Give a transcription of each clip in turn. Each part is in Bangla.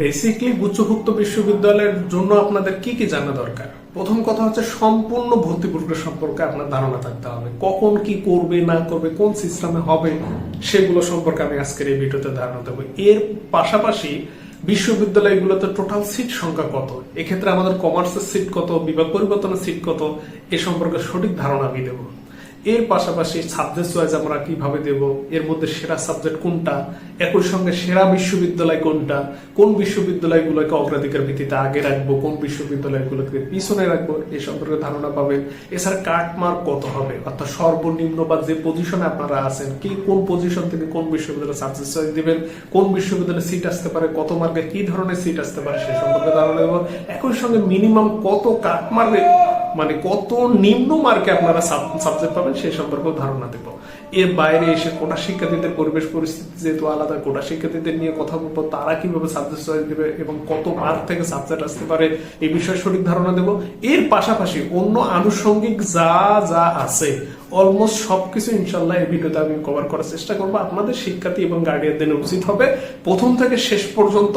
বেসিকলি গুচ্ছভুক্ত বিশ্ববিদ্যালয়ের জন্য আপনাদের কি কি জানা দরকার? প্রথম কথা হচ্ছে সম্পূর্ণ ভর্তি প্রক্রিয়া সম্পর্কে আপনার ধারণা থাকতে হবে। কখন কি করবে, না করবে, কোন সিস্টেমে হবে, সেগুলো সম্পর্কে আমি আজকের এই ভিডিওতে ধারণা দেবো। এর পাশাপাশি বিশ্ববিদ্যালয়গুলোতে টোটাল সিট সংখ্যা কত? এক্ষেত্রে আমাদের কমার্সের সিট কত, বিভাগ পরিবর্তনের সিট কত? এ সম্পর্কে সঠিক ধারণা আমি দেবো। এর পাশাপাশি সাবজেক্ট ওয়াইজ আমরা কীভাবে দেব? এর মধ্যে সেরা সাবজেক্ট কোনটা? একই সঙ্গে সেরা বিশ্ববিদ্যালয় কোনটা? কোন বিশ্ববিদ্যালয়গুলোকে অগ্রাধিকার ভিত্তিতে আগে রাখব? কোন বিশ্ববিদ্যালয়গুলোকে পিছনে রাখব? এ সম্পর্কে ধারণা পাবেন এছাড়া কাটমার্ক কত হবে? অর্থাৎ সর্বনিম্ন বা যে পজিশনে আপনারা আছেন, কি কোন পজিশন থেকে কোন বিশ্ববিদ্যালয়ে সাবজেক্ট চয়েস দিবেন? কোন বিশ্ববিদ্যালয়ে সিট আসতে পারে? কত মার্কে কি ধরনের সিট আসতে পারে? সে সম্পর্কে ধারণা দেবো। একই সঙ্গে মিনিমাম কত কাটমার্কে মানে কত নিম্ন মার্কে আপনারা সাবজেক্ট পাবেন সেই সম্পর্কেও ধারণা দেব। এর বাইরে এসে কোটা শিক্ষার্থীদের পরিবেশ পরিস্থিতি যেহেতু আলাদা, কোটা শিক্ষার্থীদের নিয়ে কথা বলব, তারা কীভাবে সাবজেক্ট চয়েস দেবে এবং কত মার্ক থেকে সাবজেক্ট আসতে পারে এই বিষয়ে সঠিক ধারণা দেব। এর পাশাপাশি অন্য আনুষঙ্গিক যা যা আছে অলমোস্ট সবকিছু ইনশাল্লাহ এই ভিডিওতে আমি কভার করার চেষ্টা করব। আপনাদের শিক্ষার্থী এবং গার্ডিয়ানদের উচিত হবে প্রথম থেকে শেষ পর্যন্ত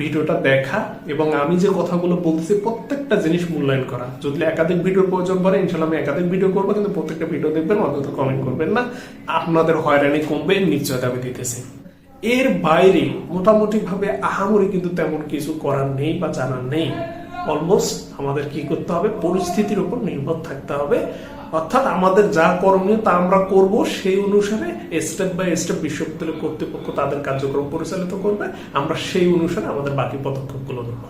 ভিডিওটা দেখা এবং আমি যে কথাগুলো বলতেছি, প্রত্যেকটা জিনিস মূল্যায়ন করা। যদি একাধিক ভিডিওর প্রয়োজন পড়ে ইনশাল্লাহ আমি একাধিক ভিডিও করব, কিন্তু প্রত্যেকটা ভিডিও দেখবেন, অন্তত কমেন্ট করবেন না। আপনাদের হয়রানি কমবে নিশ্চয়তা আমি দিতেছি। এর বাইরে মোটামুটি ভাবে আহামরি কিন্তু তেমন কিছু করার নেই বা জানার নেই। অলমোস্ট আমাদের কি করতে হবে? পরিস্থিতির উপর নির্ভর থাকতে হবে। অর্থাৎ আমাদের যা করণীয় তা আমরা করব, সেই অনুসারে স্টেপ বাই স্টেপ বিশ্ববিদ্যালয় কর্তৃপক্ষ তাদের কার্যক্রম পরিচালিত করবে। আমরা সেই অনুসারে আমাদের বাকি পদক্ষেপগুলো নেব।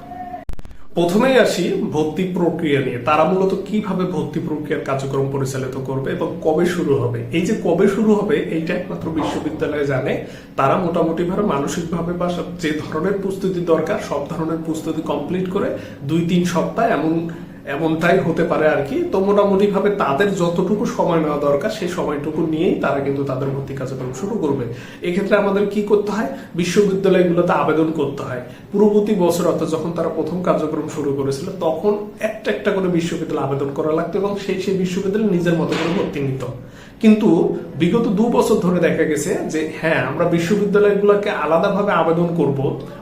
প্রথমেই আসি ভর্তি প্রক্রিয়া নিয়ে। তারা মূলত কীভাবে ভর্তি প্রক্রিয়ার কার্যক্রম পরিচালিত করবে এবং কবে শুরু হবে? এই যে কবে শুরু হবে, এইটা একমাত্র বিশ্ববিদ্যালয় জানে। তারা মোটামুটি ভাবে মানসিকভাবে বা যে ধরনের প্রস্তুতি দরকার, সব ধরনের প্রস্তুতি কমপ্লিট করে দুই তিন সপ্তাহ এমন এমনটাই হতে পারে আর কি। তো মোটামুটি ভাবে তাদের যতটুকু সময় নেওয়া দরকার, সেই সময়টুকু নিয়েই তারা কিন্তু তাদের ভর্তি কার্যক্রম শুরু করবে। এক্ষেত্রে আমাদের কি করতে হয়? বিশ্ববিদ্যালয়গুলোতে আবেদন করতে হয়। পূর্ববর্তী বছর, অর্থাৎ যখন তারা প্রথম কার্যক্রম শুরু করেছিল, তখন একটা একটা করে বিশ্ববিদ্যালয় আবেদন করা লাগতো এবং সেই সেই বিশ্ববিদ্যালয় নিজের মতো করে ভর্তি নিত। কিন্তু বিগত দু বছর ধরে দেখা গেছে যে হ্যাঁ আমরা বিশ্ববিদ্যালয়গুলোকে আলাদাভাবে আবেদন করব,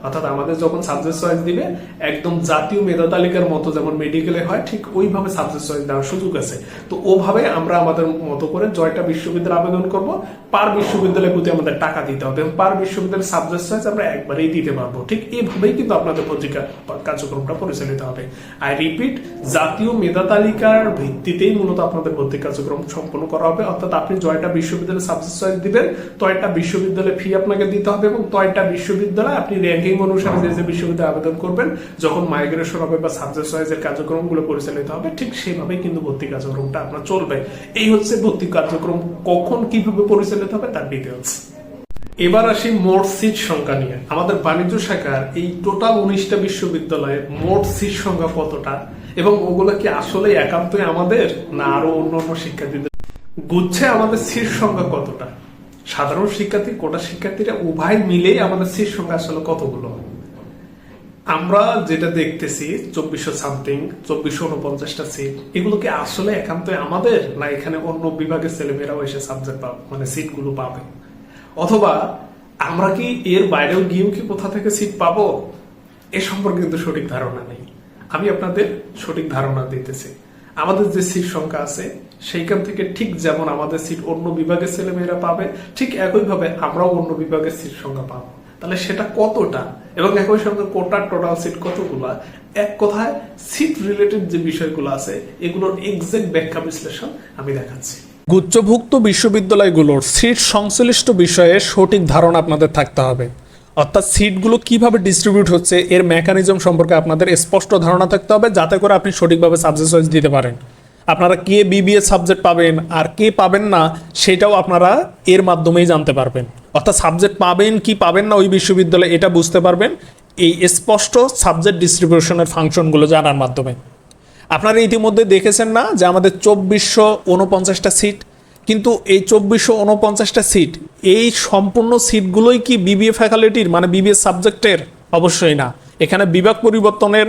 অর্থাৎ আমাদের যখন সাবজেক্ট চয়েস দিবে, একদম জাতীয় মেধা তালিকার মতো যেমন মেডিকেলে হয়, ঠিক ওইভাবে সাবজেক্ট চয়েস দেওয়ার সুযোগ আছে। তো ওভাবে আমরা আমাদের মতো করে জয়টা বিশ্ববিদ্যালয় আবেদন করব পার বিশ্ববিদ্যালয়ের প্রতি আমাদের টাকা দিতে হবে, এবং পার বিশ্ববিদ্যালয়ের সাবজেক্ট চয়েস আমরা একবারেই দিতে পারব। ঠিক এইভাবেই কিন্তু আপনাদের পত্রিকা কার্যক্রমটা পরিচালিত হবে। আই রিপিট জাতীয় মেধা তালিকার ভিত্তিতেই মূলত আপনাদের ভর্তি কার্যক্রম সম্পন্ন করা হবে, অর্থাৎ আপনি জয়টা বিশ্ববিদ্যালয়ে সাবজেক্ট চয়েস দিবেন, তয়টা বিশ্ববিদ্যালয়ে ফি আপনাকে দিতে হবে এবং তয়টা বিশ্ববিদ্যালয় আপনি র্যাঙ্কিং অনুসারে যে যে বিশ্ববিদ্যালয়ে আবেদন করবেন, যখন মাইগ্রেশন হবে বা সাবজেক্ট চয়েসের কার্যক্রমগুলো পরিচালিত হবে, ঠিক সেভাবেই কিন্তু ভর্তি কার্যক্রমটা আপনার চলবে। এই হচ্ছে ভর্তি কার্যক্রম কখন কীভাবে পরিচালিত হবে তার ডিটেলস এবার আসি মোট সিট সংখ্যা নিয়ে। আমাদের বাণিজ্য শাখার এই টোটাল উনিশটা বিশ্ববিদ্যালয়ের মোট সিট সংখ্যা কতটা এবং ওগুলো কি আসলে একান্তই আমাদের, না আরও অন্য অন্য শিক্ষার্থীদের গুচ্ছে আমাদের সিট সংখ্যা কতটা? সাধারণ শিক্ষার্থী, কোটা শিক্ষার্থীরা উভয় মিলেই আমাদের সিট সংখ্যা আসলে কতগুলো? আমরা যেটা দেখতেছি, চব্বিশশো সামথিং, চব্বিশশো উনপঞ্চাশটা সিট, এগুলো কি আসলে একান্তই আমাদের? না এখানে অন্য বিভাগের ছেলেমেয়েরাও এসে সাবজেক্ট পাবে মানে সিটগুলো পাবে? অথবা আমরা কি এর বাইরেও গিয়েও কি কোথা থেকে সিট পাবো? এ সম্পর্কে কিন্তু সঠিক ধারণা নেই। আমি আপনাদের সঠিক ধারণা দিতেছি। আমাদের যে সিট সংখ্যা আছে সেইখান থেকে ঠিক যেমন আমাদের সিট অন্য বিভাগের ছেলেমেয়েরা পাবে, ঠিক একইভাবে আমরাও অন্য বিভাগের সিট সংখ্যা পাবো। তাহলে সেটা কতটা এবং একই সঙ্গে কোটার টোটাল সিট কতগুলা? এক কথায় সিট রিলেটেড যে বিষয়গুলো আছে, এগুলোর এক্সাক্ট ব্যাখ্যা বিশ্লেষণ আমি দেখাচ্ছি। গুচ্ছভুক্ত বিশ্ববিদ্যালয়গুলোর সিট সংশ্লিষ্ট বিষয়ে সঠিক ধারণা আপনাদের থাকতে হবে। অর্থাৎ সিটগুলো কীভাবে ডিস্ট্রিবিউট হচ্ছে, এর মেকানিজম সম্পর্কে আপনাদের স্পষ্ট ধারণা থাকতে হবে, যাতে করে আপনি সঠিকভাবে সাবজেক্ট চয়েস দিতে পারেন। আপনারা কে বিবিএ সাবজেক্ট পাবেন আর কে পাবেন না, সেটাও আপনারা এর মাধ্যমেই জানতে পারবেন। অর্থাৎ সাবজেক্ট পাবেন কি পাবেন না ওই বিশ্ববিদ্যালয়ে, এটা বুঝতে পারবেন এই স্পষ্ট সাবজেক্ট ডিস্ট্রিবিউশনের ফাংশনগুলো জানার মাধ্যমে। আপনারা ইতিমধ্যে দেখেছেন না যে আমাদের চব্বিশশো উনপঞ্চাশটা সিট কিন্তু এই চব্বিশশো উনপঞ্চাশটা সিট এই সম্পূর্ণ সিটগুলোই কি বিবিএ ফ্যাকাল্টির মানে বিবিএ সাবজেক্টের অবশ্যই না। এখানে বিভাগ পরিবর্তনের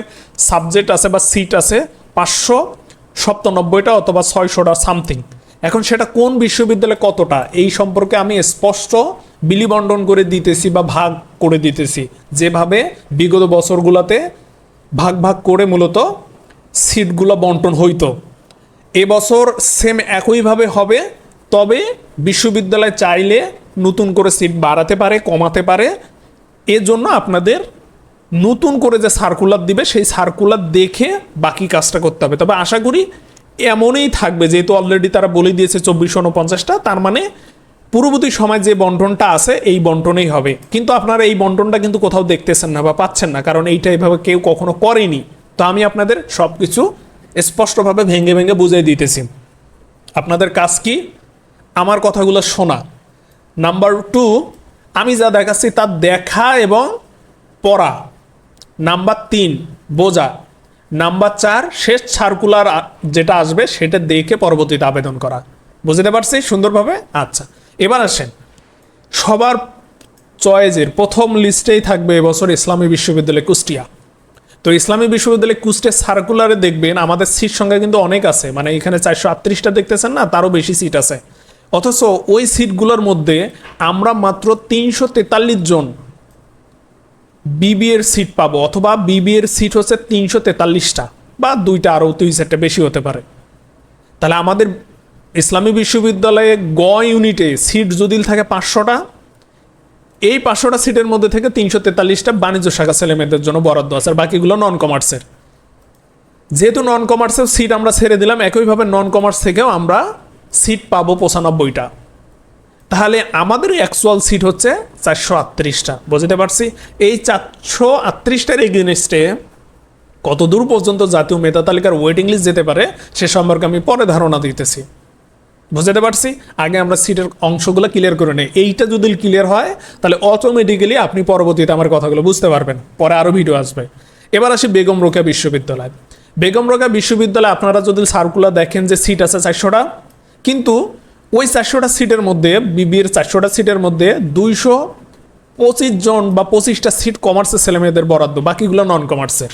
সাবজেক্ট আছে বা সিট আছে পাঁচশো সপ্তানব্বইটা অথবা ছয়শোটা সামথিং। এখন সেটা কোন বিশ্ববিদ্যালয়ে কতটা, এই সম্পর্কে আমি স্পষ্ট বিলিবন্টন করে দিতেছি বা ভাগ করে দিতেছি। যেভাবে বিগত বছরগুলোতে ভাগ ভাগ করে মূলত সিটগুলো বন্টন হইতো। এবছর সেম একইভাবে হবে, তবে বিশ্ববিদ্যালয় চাইলে নতুন করে সিট বাড়াতে পারে, কমাতে পারে। এজন্য আপনাদের নতুন করে যে সার্কুলার দিবে, সেই সার্কুলার দেখে বাকি কাজটা করতে হবে। তবে আশা করি এমনই থাকবে, যেহেতু অলরেডি তারা বলে দিয়েছে চব্বিশ উনপঞ্চাশটা তার মানে পূর্ববর্তী সময় যে বন্টনটা আছে, এই বন্টনেই হবে। কিন্তু আপনারা এই বন্টনটা কিন্তু কোথাও দেখতেছেন না বা পাচ্ছেন না, কারণ এইটা এভাবে কেউ কখনো করেনি। তো আমি আপনাদের সব কিছু স্পষ্টভাবে ভেঙে ভেঙে বুঝিয়ে দিতেছি। আপনাদের কাজ কি? আমার কথাগুলো শোনা। নাম্বার টু আমি যা দেখাচ্ছি তা দেখা এবং পড়া। নাম্বার তিন, বোঝা। নাম্বার চার, শেষ সার্কুলার যেটা আসবে সেটা দেখে পরবর্তীতে আবেদন করা। বুঝতে পারছি সুন্দরভাবে? আচ্ছা এবার আসেন। সবার চয়েজের প্রথম লিস্টেই থাকবে এবছর ইসলামী বিশ্ববিদ্যালয় কুষ্টিয়া। তো ইসলামী বিশ্ববিদ্যালয় কুষ্টিয়া সার্কুলারে দেখবেন আমাদের সিট সংখ্যা কিন্তু অনেক আছে। মানে এখানে চারশো আটত্রিশটা দেখতেছেন না, তারও বেশি সিট আছে। অথচ ওই সিটগুলোর মধ্যে আমরা মাত্র তিনশো তেতাল্লিশ জন বিবিএর সিট পাবো অথবা বিবিএর সিট হচ্ছে তিনশো তেতাল্লিশটা বা দুইটা আরও দুই সেটটা বেশি হতে পারে। তাহলে আমাদের ইসলামী বিশ্ববিদ্যালয়ে গ ইউনিটে সিট যদি থাকে পাঁচশোটা, এই পাঁচশোটা সিটের মধ্যে থেকে তিনশো তেতাল্লিশটা বাণিজ্য শাখা ছেলেমেয়েদের জন্য বরাদ্দ আছে আর বাকিগুলো নন কমার্সের যেহেতু নন কমার্সের সিট আমরা ছেড়ে দিলাম, একইভাবে নন কমার্স থেকেও আমরা সিট পাবো পঁচানব্বইটা। তাহলে আমাদের অ্যাকচুয়াল সিট হচ্ছে চারশো আটত্রিশটা। বুঝতে পারছি? এই চারশো আটত্রিশটার এগেনস্টে কত দূর পর্যন্ত জাতীয় মেধা তালিকার ওয়েটিং লিস্ট যেতে পারে, সে সম্পর্কে আমি পরে ধারণা দিতেছি। বুঝতে পারছি? আগে আমরা সিটের অংশগুলো ক্লিয়ার করে নেই। এইটা যদি ক্লিয়ার হয়, তাহলে অটোমেটিক্যালি আপনি পরবর্তীতে আমার কথাগুলো বুঝতে পারবেন। পরে আরও ভিডিও আসবে। এবার আসি বেগম রোকেয়া বিশ্ববিদ্যালয়। বেগম রোকেয়া বিশ্ববিদ্যালয়ে আপনারা যদি সার্কুলার দেখেন যে সিট আছে চারশোটা, কিন্তু ওই চারশোটা সিটের মধ্যে বিবিএর চারশোটা সিটের মধ্যে দুইশো পঁচিশ জন বা পঁচিশটা সিট কমার্সের ছেলেমেয়েদের বরাদ্দ, বাকিগুলো নন কমার্সের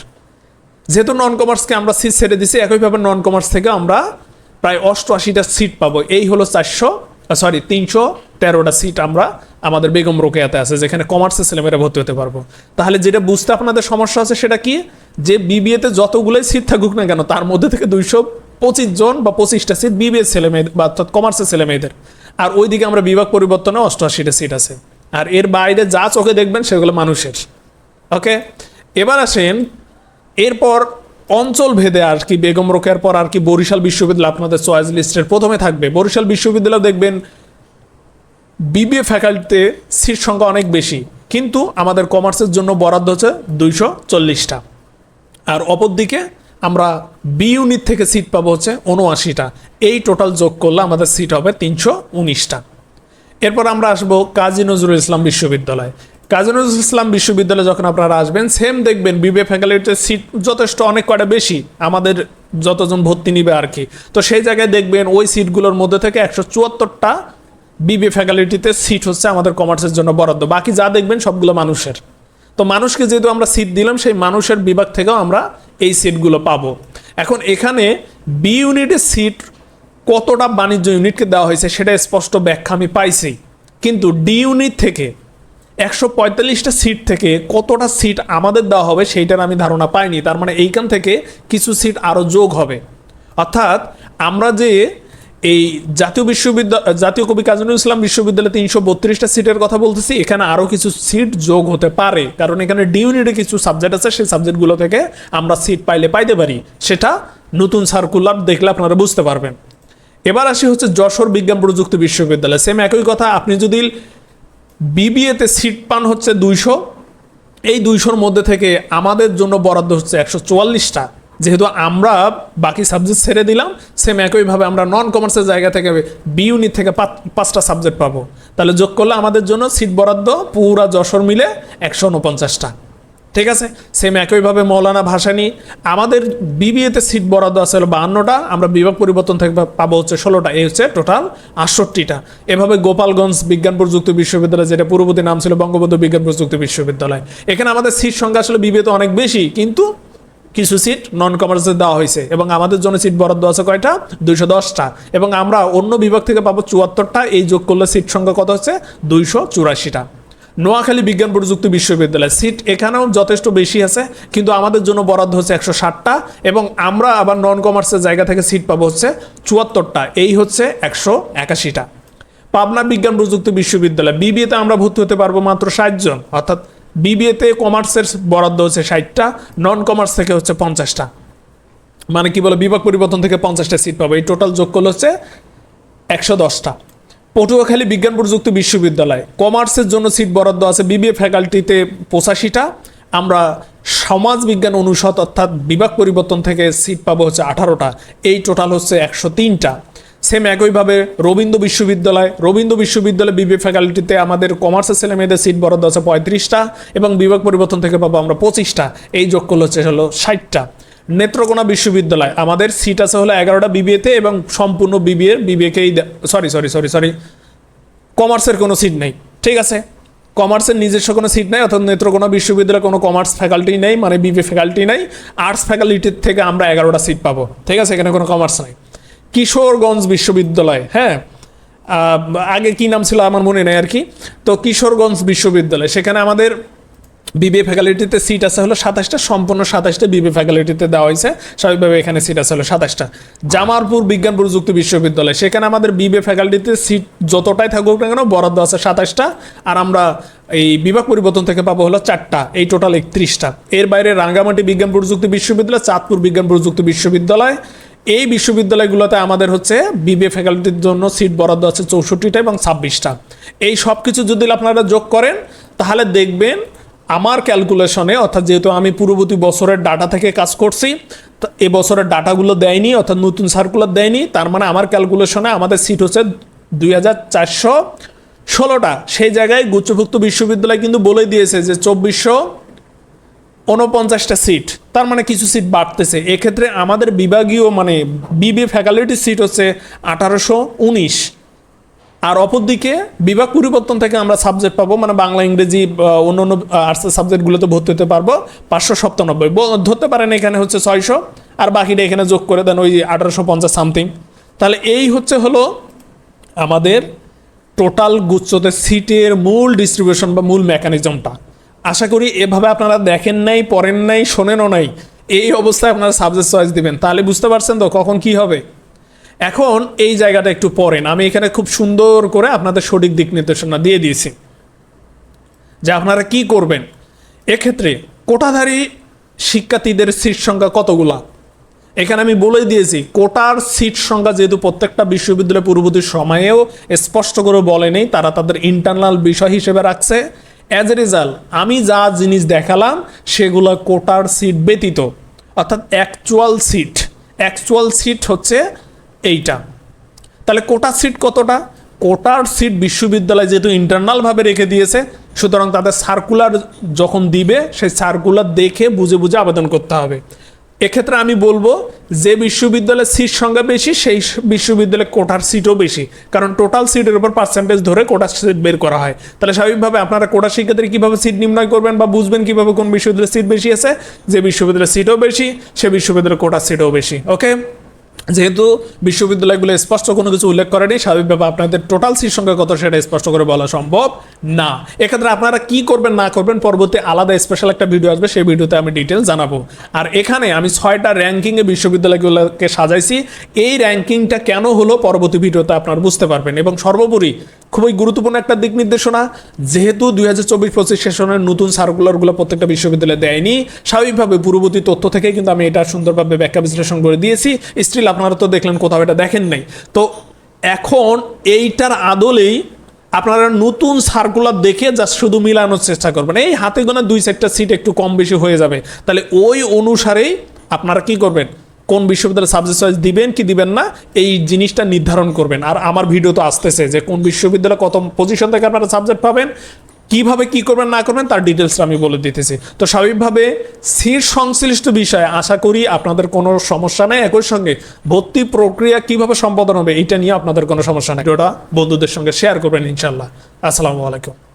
যেহেতু নন কমার্সকে আমরা সিট ছেড়ে দিছি, একইভাবে নন কমার্স থেকে আমরা প্রায় অষ্টআশিটা সিট পাবো। এই হলো চারশো সরি তিনশো তেরোটা সিট আমরা আমাদের বেগম রোকেয়াতে আছে, যেখানে কমার্সের ছেলেমেয়েরা ভর্তি হতে পারব। তাহলে যেটা বুঝতে আপনাদের সমস্যা আছে সেটা কি? যে বিবিএতে যতগুলোই সিট থাকুক না কেন, তার মধ্যে থেকে দুইশো পঁচিশ জন বা পঁচিশটা সিট বিবিএ ছেলে মেয়েদের বা অর্থাৎ কমার্সের ছেলে মেয়েদের। আর ওইদিকে আমরা বিভাগ পরিবর্তনে অষ্টআশিটা সিট আছে। আর এর বাইরে যা চোখে দেখবেন সেগুলো মানুষের। ওকে এবার আসেন, এরপর অঞ্চল ভেদে আর কি বেগম রোকেয়ার পর আর কি বরিশাল বিশ্ববিদ্যালয় আপনাদের চয়েস লিস্টের প্রথমে থাকবে। বরিশাল বিশ্ববিদ্যালয় দেখবেন বিবিএ ফ্যাকাল্টিতে সিট সংখ্যা অনেক বেশি। কিন্তু আমাদের কমার্সের জন্য বরাদ্দ হচ্ছে দুইশো চল্লিশটা। আর অপরদিকে আমরা বি ইউনিট থেকে সিট পাবো হচ্ছে উনআশিটা এই টোটাল যোগ করলে আমাদের সিট হবে তিনশো উনিশটা। এরপর আমরা আসব কাজী নজরুল ইসলাম বিশ্ববিদ্যালয়। কাজী নজরুল ইসলাম বিশ্ববিদ্যালয়ে যখন আপনারা আসবেন সেম দেখবেন বিবে ফ্যাকাল্টির সিট যথেষ্ট অনেক কটা বেশি, আমাদের যতজন ভর্তি নিবে আর কি। তো সেই জায়গায় দেখবেন ওই সিটগুলোর মধ্যে থেকে একশো চুয়াত্তরটা বিবে ফ্যাকাল্টিতে সিট হচ্ছে আমাদের কমার্সের জন্য বরাদ্দ। বাকি যা দেখবেন সবগুলো মানুষের। তো মানুষকে যেহেতু আমরা সিট দিলাম, সেই মানুষের বিভাগ থেকেও আমরা এই সিটগুলো পাবো। এখন এখানে বি ইউনিটের সিট কতটা বাণিজ্য ইউনিটকে দেওয়া হয়েছে সেটা স্পষ্ট ব্যাখ্যা আমি পাইছি। কিন্তু ডি ইউনিট থেকে একশো পঁয়তাল্লিশটা সিট থেকে কতটা সিট আমাদের দেওয়া হবে সেইটার আমি ধারণা পাইনি। তার মানে এইখান থেকে কিছু সিট আরও যোগ হবে। অর্থাৎ আমরা যে এই জাতীয় বিশ্ববিদ্যালয় জাতীয় কবি কাজী নজরুল ইসলাম বিশ্ববিদ্যালয়ে তিনশো বত্রিশটা সিটের কথা বলতেছি। এখানে আরও কিছু সিট যোগ হতে পারে, কারণ এখানে ডি ইউনিটে কিছু সাবজেক্ট আছে, সেই সাবজেক্টগুলো থেকে আমরা সিট পাইলে পাইতে পারি। সেটা নতুন সার্কুলার দেখলে আপনারা বুঝতে পারবেন। এবার আসি হচ্ছে যশোর বিজ্ঞান প্রযুক্তি বিশ্ববিদ্যালয়। সেম একই কথা, আপনি যদি বিবিএতে সিট পান হচ্ছে দুইশো, এই দুইশোর মধ্যে থেকে আমাদের জন্য বরাদ্দ হচ্ছে একশো চুয়াল্লিশটা। যেহেতু আমরা বাকি সাবজেক্ট ছেড়ে দিলাম সেম একইভাবে আমরা নন কমার্সের জায়গা থেকে বি ইউনিট থেকে পাঁচটা সাবজেক্ট পাবো। তাহলে যোগ করলে আমাদের জন্য সিট বরাদ্দ পুরা যশোর মিলে একশো উনপঞ্চাশটা ঠিক আছে? সেম একইভাবে মৌলানা ভাসানি, আমাদের বিবিএতে সিট বরাদ্দ আছে হলো বাহান্নটা, আমরা বিভাগ পরিবর্তন থেকে পাবো হচ্ছে ষোলোটা, এই হচ্ছে টোটাল আটষট্টিটা। এভাবে গোপালগঞ্জ বিজ্ঞান প্রযুক্তি বিশ্ববিদ্যালয়, যেটা পূর্ববর্তী নাম ছিল বঙ্গবন্ধু বিজ্ঞান প্রযুক্তি বিশ্ববিদ্যালয়। এখানে আমাদের সিট সংখ্যা আসলে বিবিএতে অনেক বেশি, কিন্তু কিছু সিট নন কমার্সে দেওয়া হয়েছে এবং আমাদের জন্য সিট বরাদ্দ আছে কয়টা? দুইশো দশটা। এবং আমরা অন্য বিভাগ থেকে পাবো চুয়াত্তরটা। এই যোগ করলে সিট সংখ্যা কত হচ্ছে? দুইশো চুরাশিটা। নোয়াখালী বিজ্ঞান প্রযুক্তি বিশ্ববিদ্যালয় সিট এখানেও যথেষ্ট বেশি আছে, কিন্তু আমাদের জন্য বরাদ্দ হচ্ছে একশো ষাটটা এবং আমরা আবার নন কমার্সের জায়গা থেকে সিট পাবো হচ্ছে চুয়াত্তরটা। এই হচ্ছে একশো একাশিটা। পাবনা বিজ্ঞান প্রযুক্তি বিশ্ববিদ্যালয় বিবিএতে আমরা ভর্তি হতে পারব মাত্র ষাট জন, অর্থাৎ বিবিএতে কমার্সের বরাদ্দ হচ্ছে ষাটটা নন কমার্স থেকে হচ্ছে পঞ্চাশটা। মানে কি বলে, বিভাগ পরিবর্তন থেকে পঞ্চাশটা সিট পাবো। এই টোটাল যোগ করলে হচ্ছে একশো দশটা। পটুয়াখালী বিজ্ঞান প্রযুক্তি বিশ্ববিদ্যালয় কমার্সের জন্য সিট বরাদ্দ আছে বিবিএ ফ্যাকাল্টিতে পঁচাশিটা। আমরা সমাজ বিজ্ঞান অনুষদ অর্থাৎ বিভাগ পরিবর্তন থেকে সিট পাবো হচ্ছে আঠারোটা। এই টোটাল হচ্ছে একশো তিনটা। সেম একইভাবে রবীন্দ্র বিশ্ববিদ্যালয় রবীন্দ্র বিশ্ববিদ্যালয় বিবিএ ফ্যাকাল্টিতে আমাদের কমার্সের ছেলে মেয়েদের সিট বরাদ্দ আছে পঁয়ত্রিশটা এবং বিভাগ পরিবর্তন থেকে পাবো আমরা পঁচিশটা। এই যোগ করলে হচ্ছে হলো ষাটটা। নেত্রকোনা বিশ্ববিদ্যালয়, আমাদের সিট আছে হলো এগারোটা বিবিএতে এবং সম্পূর্ণ বিবিএ বিবিএকেই সরি সরি সরি সরি কমার্সের কোনো সিট নেই। ঠিক আছে? কমার্সের নিজস্ব কোনো সিট নেই, অর্থাৎ নেত্রকোনা বিশ্ববিদ্যালয়ে কোনো কমার্স ফ্যাকাল্টি নেই মানে বিবি ফ্যাকাল্টি নেই। আর্টস ফ্যাকাল্টির থেকে আমরা এগারোটা সিট পাবো। ঠিক আছে? এখানে কোনো কমার্স নেই। কিশোরগঞ্জ বিশ্ববিদ্যালয় হ্যাঁ? আগে কি নাম ছিল আমার মনে নেই আর কি? তো কিশোরগঞ্জ বিশ্ববিদ্যালয়, সেখানে আমাদের বিবিএ ফ্যাকাল্টিতে সিট আছে হলো সাতাশটা, সম্পূর্ণ সাতাশটা বিবিএ ফ্যাকাল্টিতে দেওয়া হয়েছে। স্বাভাবিকভাবে এখানে সিট আছে হলো সাতাশটা। জামালপুর বিজ্ঞান প্রযুক্তি বিশ্ববিদ্যালয়, সেখানে আমাদের বিবিএ ফ্যাকাল্টিতে সিট যতটাই থাকুক না কেন, বরাদ্দ আছে সাতাশটা, আর আমরা এই বিভাগ পরিবর্তন থেকে পাবো হলো চারটা, এই টোটাল একত্রিশটা। এর বাইরে রাঙ্গামাটি বিজ্ঞান প্রযুক্তি বিশ্ববিদ্যালয়, চাঁদপুর বিজ্ঞান প্রযুক্তি বিশ্ববিদ্যালয় এই বিশ্ববিদ্যালয়গুলোতে আমাদের হচ্ছে বিবিএ ফ্যাকাল্টির জন্য সিট বরাদ্দ আছে চৌষট্টিটা এবং ছাব্বিশটা। এই সব কিছু যদি আপনারা যোগ করেন, তাহলে দেখবেন আমার ক্যালকুলেশনে, অর্থাৎ যেহেতু আমি পূর্ববর্তী বছরের ডাটা থেকে কাজ করছি এ বছরের ডাটাগুলো দেয়নি, অর্থাৎ নতুন সার্কুলার দেয়নি, তার মানে আমার ক্যালকুলেশনে আমাদের সিট হচ্ছে দুই হাজার চারশো ষোলোটা। সেই জায়গায় গুচ্ছভুক্ত বিশ্ববিদ্যালয় কিন্তু বলে দিয়েছে যে চব্বিশশো উনপঞ্চাশটা সিট তার মানে কিছু সিট বাড়তেছে। এক্ষেত্রে আমাদের বিভাগীয় মানে বিবি ফ্যাকাল্টির সিট হচ্ছে আঠারোশো উনিশ। আর অপরদিকে বিভাগ পরিবর্তন থেকে আমরা সাবজেক্ট পাবো মানে বাংলা, ইংরেজি অন্য অন্য আর্টসের সাবজেক্টগুলোতে ভর্তি হতে পারব পাঁচশো সপ্তানব্বই ধরতে পারেন এখানে হচ্ছে ছয়শো, আর বাকিটা এখানে যোগ করে দেন ওই আঠারোশো পঞ্চাশ সামথিং তাহলে এই হচ্ছে হলো আমাদের টোটাল গুচ্ছতে সিটের মূল ডিস্ট্রিবিউশন বা মূল মেকানিজমটা আশা করি এভাবে আপনারা দেখেন নাই, পড়েন নাই, শোনেনও নাই, এই অবস্থায় আপনারা সাবজেক্ট চয়েস দিবেন। তাহলে বুঝতে পারছেন তো কখন কি হবে? এখন এই জায়গাটা একটু পড়েন। আমি এখানে খুব সুন্দর করে আপনাদের সঠিক দিক নির্দেশনা দিয়ে দিয়েছি। যে আপনারা কি করবেন? এক্ষেত্রে কোটাধারী শিক্ষার্থীদের সিট সংখ্যা কতগুলা? এখানে আমি বলে দিয়েছি, কোটার সিট সংখ্যা যেহেতু প্রত্যেকটা বিশ্ববিদ্যালয় পূর্ববর্তী সময়েও স্পষ্ট করে বলেনি তারা তাদের ইন্টারনাল বিষয় হিসেবে রাখছে। অ্যাজ এ রেজাল্ট আমি যা জিনিস দেখালাম, সেগুলো কোটার সিট ব্যতীত। অর্থাৎ অ্যাকচুয়াল সিট অ্যাকচুয়াল সিট হচ্ছে এইটা। তাহলে কোটার সিট কতটা? কোটার সিট বিশ্ববিদ্যালয় যেহেতু ইন্টারনালভাবে রেখে দিয়েছে, সুতরাং তাদের সার্কুলার যখন দিবে, সেই সার্কুলার দেখে বুঝে বুঝে আবেদন করতে হবে। এক্ষেত্রে আমি বলব যে বিশ্ববিদ্যালয়ের সিট সংখ্যা বেশি, সেই বিশ্ববিদ্যালয়ে কোটার সিটও বেশি। কারণ টোটাল সিটের উপর পার্সেন্টেজ ধরে কোটার সিট বের করা হয়। তাহলে স্বাভাবিকভাবে আপনারা কোটা শিক্ষার্থী কীভাবে সিট নির্ণয় করবেন বা বুঝবেন কীভাবে কোন বিশ্ববিদ্যালয়ের সিট বেশি আছে? যে বিশ্ববিদ্যালয়ের সিটও বেশি, সে বিশ্ববিদ্যালয়ের কোটার সিটও বেশি ওকে যেহেতু বিশ্ববিদ্যালয়গুলো স্পষ্ট কোনো কিছু উল্লেখ করেনি, স্বাভাবিকভাবে আপনাদের টোটাল সিট সংখ্যা কত সেটা স্পষ্ট করে বলা সম্ভব না। এক্ষেত্রে আপনারা কি করবেন, না করবেন, পরবর্তী আলাদা স্পেশাল একটা ভিডিও আসবে, সেই ভিডিওতে আমি ডিটেলস জানাব। আর এখানে আমি ছয়টা র্যাঙ্কিংয়ে বিশ্ববিদ্যালয়গুলোকে সাজাইছি। এই র্যাঙ্কিংটা কেন হলো পরবর্তী ভিডিওতে আপনারা বুঝতে পারবেন। এবং সর্বোপরি খুবই গুরুত্বপূর্ণ একটা দিক নির্দেশনা। যেহেতু দুই হাজার চব্বিশ পঁচিশ সেশনের নতুন সার্কুলারগুলো প্রত্যেকটা বিশ্ববিদ্যালয়ে দেয়নি, স্বাভাবিকভাবে পূর্ববর্তী তথ্য থেকে কিন্তু আমি এটা সুন্দরভাবে ব্যাখ্যা বিশ্লেষণ করে দিয়েছি। স্টিল আপনারা তো দেখলেন কোথাও এটা দেখেন নাই। তো এখন এইটার আদলেই আপনারা নতুন সার্কুলার দেখে যা শুধু মিলানোর চেষ্টা করবেন। এই হাতে গোনা দুই চারটা সিট একটু কম বেশি হয়ে যাবে। তাহলে ওই অনুসারেই আপনারা কি করবেন? কোন বিশ্ববিদ্যালয়ে সাবজেক্ট চয়েস দিবেন কি দিবেন না, এই জিনিসটা নির্ধারণ করবেন। আর আমার ভিডিও তো আসতেছে যে কোন বিশ্ববিদ্যালয়ে কত পজিশন থেকে আপনারা সাবজেক্ট পাবেন, কীভাবে কি করবেন, না করবেন, তার ডিটেলসটা আমি বলে দিতেছি। তো স্বাভাবিকভাবে সিট সংশ্লিষ্ট বিষয়ে আশা করি আপনাদের কোনো সমস্যা নেই। একই সঙ্গে ভর্তি প্রক্রিয়া কীভাবে সম্পাদন হবে এটা নিয়ে আপনাদের কোনো সমস্যা নেই। ওটা বন্ধুদের সঙ্গে শেয়ার করবেন ইনশাল্লাহ আসসালামু আলাইকুম।